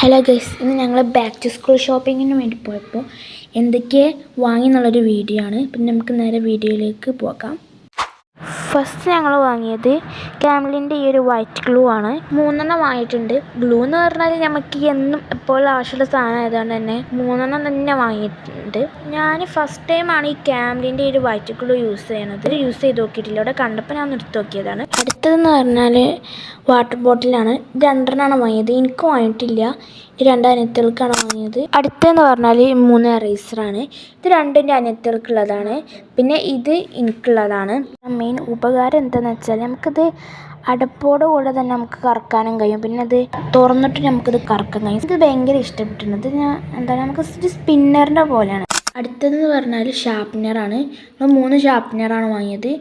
Hello guys ഇന്ന് ഞങ്ങൾ back to school ഷോപ്പിങ്ങിന് വേണ്ടി പോയപ്പോൾ എന്തൊക്കെ വാങ്ങി എന്നുള്ളൊരു വീഡിയോ ആണ്. പിന്നെ നമുക്ക് നേരെ വീഡിയോയിലേക്ക് പോകാം. ഫസ്റ്റ് ഞങ്ങൾ വാങ്ങിയത് ക്യാമലിന്റെ ഈ ഒരു വൈറ്റ് ഗ്ലൂ ആണ്. മൂന്നെണ്ണം വാങ്ങിയിട്ടുണ്ട്. ഗ്ലൂ എന്ന് പറഞ്ഞാൽ നമുക്ക് എന്നും എപ്പോഴും ആവശ്യമുള്ള സാധനം ആയതുകൊണ്ട് തന്നെ മൂന്നെണ്ണം തന്നെ വാങ്ങിയിട്ടുണ്ട്. ഞാൻ ഫസ്റ്റ് ടൈമാണ് ഈ ക്യാമലിന്റെ ഈ ഒരു വൈറ്റ് ഗ്ലൂ യൂസ് ചെയ്യുന്നത് യൂസ് ചെയ്ത് നോക്കിയിട്ടില്ല. ഇവിടെ കണ്ടപ്പോൾ ഞാൻ നിർത്തി നോക്കിയതാണ്. അടുത്തതെന്ന് പറഞ്ഞാൽ വാട്ടർ ബോട്ടിലാണ് രണ്ടെണ്ണമാണ് വാങ്ങിയത്. എനിക്ക് വാങ്ങിയിട്ടില്ല. രണ്ട് അനിയത്തികൾക്കാണ് വാങ്ങിയത്. അടുത്തതെന്ന് പറഞ്ഞാൽ മൂന്ന് എറേസറാണ് ഇത് രണ്ടിന്റെ അനിയത്തികൾക്കുള്ളതാണ്. പിന്നെ ഇത് എനിക്കുള്ളതാണ്. മെയിൻ ഉപകാരം എന്താണെന്ന് വെച്ചാൽ നമുക്കിത് അടപ്പോട് കൂടെ തന്നെ നമുക്ക് കറക്കാനും കഴിയും. പിന്നെ അത് തുറന്നിട്ട് നമുക്കിത് കറക്കാൻ കഴിയും. ഇത് ഭയങ്കര ഇഷ്ടപ്പെട്ടിട്ടുണ്ട്. ഇത് ഞാൻ എന്താ നമുക്ക് ഒരു സ്പിന്നറിന്റെ പോലെയാണ്. അടുത്തതെന്ന് പറഞ്ഞാൽ ഷാർപ്പ്നറാണ് നമ്മൾ മൂന്ന് ഷാർപ്പ്നറാണ് വാങ്ങിയത്.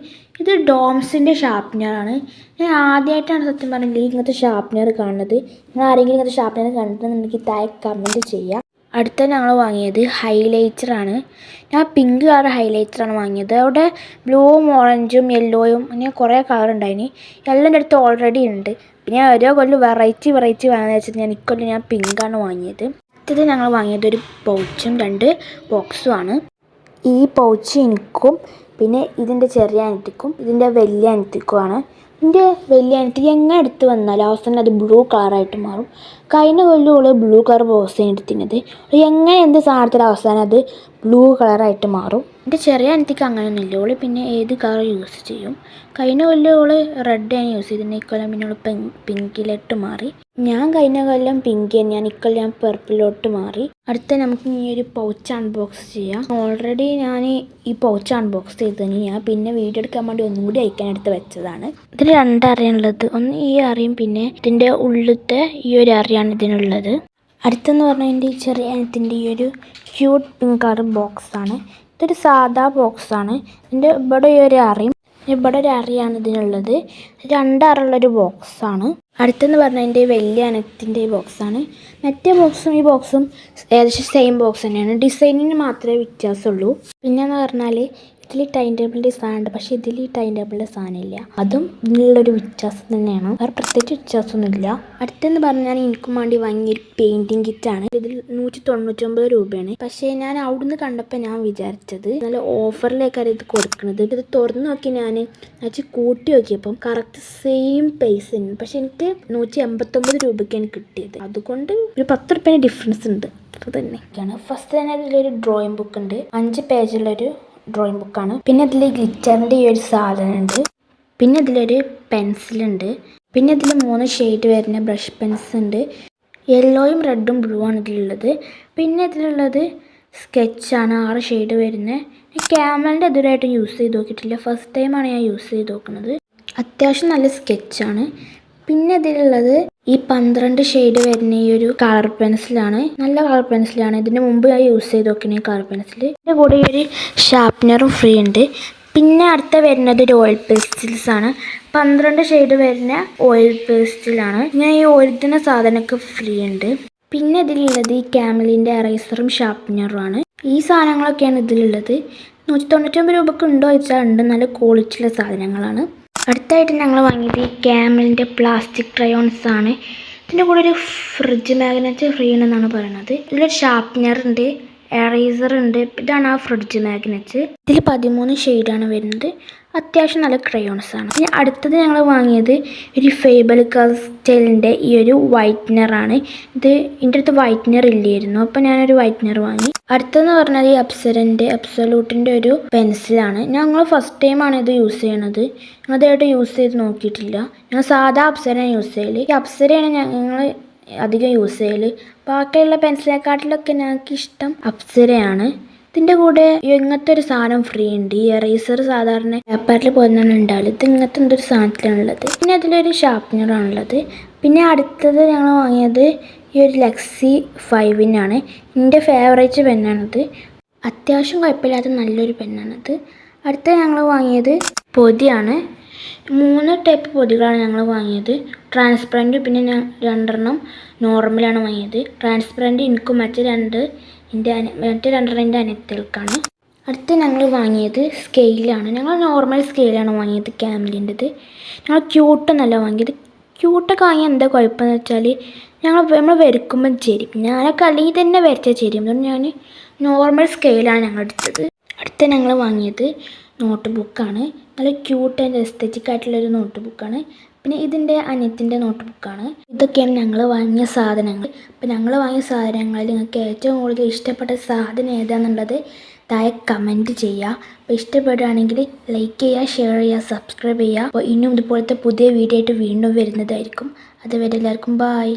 ഇത് ഡോംസിന്റെ ഷാർപ്പ്നറാണ് ഞാൻ ആദ്യമായിട്ടാണ് സത്യം പറഞ്ഞാൽ ഇങ്ങനത്തെ ഷാർപ്പ്നർ കാണുന്നത്. നിങ്ങൾ ആരെങ്കിലും ഇങ്ങനത്തെ ഷാർപ്നർ കണ്ടിട്ടുണ്ടെങ്കിൽ താഴെ കമന്റ് ചെയ്യുക അടുത്ത ഞങ്ങൾ വാങ്ങിയത് ഹൈലൈറ്ററാണ് ഞാൻ പിങ്ക് കളർ ഹൈലൈറ്ററാണ് വാങ്ങിയത്. അവിടെ ബ്ലൂവും ഓറഞ്ചും യെല്ലോയും അങ്ങനെ കുറേ കളർ ഉണ്ടായിന്. എല്ലാം എന്റെ അടുത്ത് ഓൾറെഡി ഉണ്ട്. പിന്നെ ഓരോ കൊല്ലം വെറൈറ്റി വെറൈറ്റി വേണമെന്ന് വെച്ചാൽ ഞാൻ ഇക്കൊല്ലം ഞാൻ പിങ്കാണ് വാങ്ങിയത്. അടുത്തത് ഞങ്ങൾ വാങ്ങിയത് ഒരു പൗച്ചും രണ്ട് ബോക്സും ആണ്. ഈ പൗച്ച് എനിക്കും പിന്നെ ഇതിന്റെ ചെറിയ അനിയത്തിക്കും ഇതിന്റെ വലിയ അനിയത്തിക്കുമാണ്. ഇതിന്റെ വലിയ അനിയത്തി എങ്ങനെ എടുത്ത് വന്നാലും അവസാനം അത് ബ്ലൂ കളറായിട്ട് മാറും. കഴിഞ്ഞ കൊല്ലം ഓൾ ബ്ലൂ കളർ ബോക്സ് എടുത്തിരുന്നത്. എങ്ങനെ എന്ത് സാധനത്തിൽ അവസാനം അത് ബ്ലൂ കളറായിട്ട് മാറും. എന്റെ ചെറിയ അനിയത്തിക്ക് അങ്ങനെയൊന്നുമില്ല. ഓൾ പിന്നെ ഏത് കളർ യൂസ് ചെയ്യും. കഴിഞ്ഞ കൊല്ലം ഓൾ റെഡ് ആണ് യൂസ് ചെയ്തിരുന്നത്. ഇക്കൊല്ലം പിന്നെ ഓൾ പിങ്കിലോട്ട് മാറി. ഞാൻ കഴിഞ്ഞ കൊല്ലം പിങ്ക് തന്നെയാണ്. ഇക്കൊല്ലം ഞാൻ പെർപ്പിലോട്ട് മാറി. അടുത്ത നമുക്ക് ഈ ഒരു പൗച്ച് അൺബോക്സ് ചെയ്യാം. ഓൾറെഡി ഞാൻ ഈ പൗച്ച് അൺബോക്സ് ചെയ്തതിന് ഞാൻ പിന്നെ വീഡിയോ എടുക്കാൻ വേണ്ടി ഒന്നും കൂടി അയക്കാൻ എടുത്ത് വെച്ചതാണ്. ഇതിന് രണ്ട് അറിയാനുള്ളത് ഒന്ന് ഈ അറിയും പിന്നെ ഇതിന്റെ ഉള്ളിലത്തെ ഈ ഒരു അറിയാണ് ഇതിനുള്ളത്. അടുത്തെന്ന് പറഞ്ഞാൽ എന്റെ ഈ ചെറിയ ഇതിന്റെ ഈ ഒരു ക്യൂട്ട് പിങ്ക് കളർ ബോക്സാണ് ഇതൊരു സാധാ ബോക്സാണ് ഇതിന്റെ ഇവിടെ ഈ ഒരു അറിയും ഇവിടെ ഒരു അറിയാണ് ഇതിനുള്ളത്. രണ്ടറുള്ളൊരു ബോക്സാണ്. അടുത്തെന്ന് പറഞ്ഞാൽ എന്റെ വലിയ അനത്തിന്റെ ബോക്സാണ്. മറ്റേ ബോക്സും ഈ ബോക്സും ഏകദേശം സെയിം ബോക്സ് തന്നെയാണ്. ഡിസൈനിന് മാത്രമേ വ്യത്യാസമുള്ളൂ. പിന്നെന്ന് പറഞ്ഞാൽ ഇതിൽ ടൈം ടേബിളിന്റെ സാധനമുണ്ട് പക്ഷേ ഇതിൽ ഈ ടൈം ടേബിളിന്റെ സാധനമില്ല അതും ഇതിനുള്ളൊരു വ്യത്യാസം തന്നെയാണ്. വേറെ പ്രത്യേകിച്ച് വ്യത്യാസമൊന്നുമില്ല. അടുത്തെന്ന് പറഞ്ഞാൽ എനിക്കും വേണ്ടി വാങ്ങിയൊരു പെയിന്റിങ് കിറ്റാണ് ഇതിൽ നൂറ്റി തൊണ്ണൂറ്റൊമ്പത് രൂപയാണ്. പക്ഷേ ഞാൻ അവിടുന്ന് കണ്ടപ്പോൾ ഞാൻ വിചാരിച്ചത് നല്ല ഓഫറിലേക്കാണ് ഇത് കൊടുക്കുന്നത് ഇത് തുറന്ന് നോക്കി ഞാൻ വെച്ച് കൂട്ടി നോക്കിയപ്പം കറക്റ്റ് സെയിം പൈസ തന്നെ പക്ഷെ എനിക്ക് നൂറ്റി എൺപത്തൊമ്പത് രൂപയ്ക്കാണ് കിട്ടിയത്. അതുകൊണ്ട് ഒരു പത്ത് റുപ്യേന്റെ ഡിഫറൻസ് ഉണ്ട്. അത് തന്നെയൊക്കെയാണ് ഫസ്റ്റ് തന്നെ ഇതിലൊരു ഡ്രോയിങ് ബുക്ക് ഉണ്ട്. അഞ്ച് പേജുള്ളൊരു ഡ്രോയിങ് ബുക്കാണ് പിന്നെ ഇതിൽ ഗ്ലിറ്ററിന്റെ ഈ ഒരു സാധനമുണ്ട് പിന്നെ ഇതിലൊരു പെൻസിലുണ്ട് പിന്നെ ഇതിൽ മൂന്ന് ഷെയ്ഡ് വരുന്ന ബ്രഷ് പെൻസ് ഉണ്ട്. യെല്ലോയും റെഡും ബ്ലൂ ആണ് ഇതിലുള്ളത്. പിന്നെ ഇതിലുള്ളത് സ്കെച്ചാണ് ആറ് ഷെയ്ഡ് വരുന്നത് ക്യാമറന്റെ ഇതുവരെയായിട്ടും യൂസ് ചെയ്ത് നോക്കിയിട്ടില്ല. ഫസ്റ്റ് ടൈമാണ് ഞാൻ യൂസ് ചെയ്ത് നോക്കുന്നത്. അത്യാവശ്യം നല്ല സ്കെച്ചാണ് പിന്നെ ഇതിലുള്ളത് ഈ പന്ത്രണ്ട് ഷെയ്ഡ് വരുന്ന ഈ ഒരു കളർ പെൻസിലാണ്. നല്ല കളർ പെൻസിലാണ്. ഇതിന് മുമ്പ് ഞാൻ യൂസ് ചെയ്ത് നോക്കിയ കളർ പെൻസിൽ ഇതിന്റെ കൂടെ ഈ ഒരു ഷാർപ്നറും ഫ്രീ ഉണ്ട്. പിന്നെ അടുത്ത വരുന്നത് ഒരു ഓയിൽ പേസ്റ്റിൽസ് ആണ്. പന്ത്രണ്ട് ഷെയ്ഡ് വരുന്ന ഓയിൽ പേസ്റ്റിലാണ്. ഞാൻ ഈ ഓയിൽത്തിന് സാധനമൊക്കെ ഫ്രീ ഉണ്ട്. പിന്നെ ഇതിലുള്ളത് ഈ ക്യാമലിന്റെ എറൈസറും ഷാർപ്നറും ആണ്. ഈ സാധനങ്ങളൊക്കെയാണ് ഇതിലുള്ളത്. നൂറ്റി തൊണ്ണൂറ്റൊമ്പത് രൂപക്ക് ഉണ്ടോ ചോദിച്ചാൽ ഉണ്ട്. നല്ല ക്വാളിറ്റിയുള്ള സാധനങ്ങളാണ്. അടുത്തായിട്ട് ഞങ്ങൾ വാങ്ങിയത് ഈ ക്യാമലിന്റെ പ്ലാസ്റ്റിക് ട്രയോൺസ് ആണ്. ഇതിന്റെ കൂടെ ഒരു ഫ്രിഡ്ജ് മാഗ്നറ്റ് ഫ്രീ എന്നാണ് പറയുന്നത് ഇതിലൊരു ഷാർപ്നർ ഉണ്ട് എറേസർ ഉണ്ട്. ഇതാണ് ആ ഫ്രിഡ്ജ് മാഗ്നറ്റ് ഇതിൽ പതിമൂന്ന് ഷെയ്ഡാണ് വരുന്നത്. അത്യാവശ്യം നല്ല ക്രയോൺസ് ആണ്. പിന്നെ അടുത്തത് ഞങ്ങൾ വാങ്ങിയത് ഒരു ഫേബൽ കസ്റ്റലിന്റെ ഈ ഒരു വൈറ്റ്നറാണ് ഇത് എന്റെ അടുത്ത് വൈറ്റ്നർ ഇല്ലായിരുന്നു. അപ്പോൾ ഞാനൊരു വൈറ്റ്നർ വാങ്ങി. അടുത്തെന്ന് പറഞ്ഞാൽ ഈ അപ്സരന്റെ അപ്സലൂട്ടിന്റെ ഒരു പെൻസിലാണ് ഞങ്ങൾ ഫസ്റ്റ് ടൈമാണ് ഇത് യൂസ് ചെയ്യണത്. അതായിട്ട് യൂസ് ചെയ്ത് നോക്കിയിട്ടില്ല. ഞങ്ങൾ സാധാ അപ്സരയാണ് യൂസ് ചെയ്യൽ ഈ അപ്സരയാണ് ഞങ്ങൾ അധികം യൂസ് ചെയ്യൽ ബാക്കിയുള്ള പെൻസിലെക്കാട്ടിലൊക്കെ ഞങ്ങൾക്ക് ഇഷ്ടം അപ്സരയാണ് ഇതിന്റെ കൂടെ ഇങ്ങനത്തെ ഒരു സാധനം ഫ്രീ ഉണ്ട്. ഈ എറേസർ സാധാരണ പേപ്പറിൽ പോകുന്നതാണ് ഉണ്ടാവില്ല ഇത് ഇങ്ങനത്തെ എന്തൊരു സാധനത്തിലാണുള്ളത് പിന്നെ അതിലൊരു ഷാർപ്പനറാണുള്ളത് പിന്നെ അടുത്തത് ഞങ്ങൾ വാങ്ങിയത് ഈ ഒരു ലക്സി ഫൈവിനാണ് എന്റെ ഫേവറേറ്റ് പെന്നാണിത് അത്യാവശ്യം കുഴപ്പമില്ലാത്ത നല്ലൊരു പെന്നാണിത് അടുത്ത ഞങ്ങൾ വാങ്ങിയത് പൊതിയാണ് മൂന്ന് ടൈപ്പ് പൊതികളാണ് ഞങ്ങൾ വാങ്ങിയത്. ട്രാൻസ്പെറന്റ് പിന്നെ ഞാൻ രണ്ടെണ്ണം നോർമലാണ് വാങ്ങിയത്. ട്രാൻസ്പെറന്റ് എനിക്കും മറ്റേ രണ്ട് എന്റെ അനി മറ്റേ രണ്ടെണ്ണം എന്റെ അനിയത്തികൾക്കാണ് അടുത്ത് ഞങ്ങൾ വാങ്ങിയത് സ്കെയിലാണ്. ഞങ്ങൾ നോർമൽ സ്കെയിലാണ് വാങ്ങിയത് ക്യാമലിന്റെത് ഞങ്ങൾ ക്യൂട്ടൊന്നല്ല വാങ്ങിയത്. ക്യൂട്ടൊക്കെ വാങ്ങിയാൽ എന്താ കുഴപ്പമെന്ന് വെച്ചാൽ ഞങ്ങൾ നമ്മൾ വരയ്ക്കുമ്പോൾ ചേരും ഞാനൊക്കെ അല്ലെങ്കിൽ തന്നെ വരച്ചാൽ ചേരും അതുകൊണ്ട് ഞാൻ നോർമൽ സ്കെയിലാണ് ഞങ്ങൾ എടുത്തത്. അടുത്ത ഞങ്ങൾ വാങ്ങിയത് നോട്ട് ബുക്കാണ് നല്ല ക്യൂട്ട് ആൻഡ് എസ്തറ്റിക് ആയിട്ടുള്ളൊരു നോട്ട് ബുക്കാണ് പിന്നെ ഇതിന്റെ അനിയത്തിന്റെ നോട്ട് ബുക്കാണ് ഇതൊക്കെയാണ് ഞങ്ങൾ വാങ്ങിയ സാധനങ്ങൾ. അപ്പോൾ ഞങ്ങൾ വാങ്ങിയ സാധനങ്ങളിൽ നിങ്ങൾക്ക് ഏറ്റവും കൂടുതൽ ഇഷ്ടപ്പെട്ട സാധനം ഏതാണെന്നുള്ളത് താഴെ കമന്റ് ചെയ്യുക അപ്പോൾ ഇഷ്ടപ്പെടുകയാണെങ്കിൽ ലൈക്ക് ചെയ്യുക ഷെയർ ചെയ്യുക സബ്സ്ക്രൈബ് ചെയ്യുക അപ്പോൾ ഇനിയും ഇതുപോലത്തെ പുതിയ വീഡിയോ ആയിട്ട് വീണ്ടും വരുന്നതായിരിക്കും. അതുവരെ എല്ലാവർക്കും ബായ്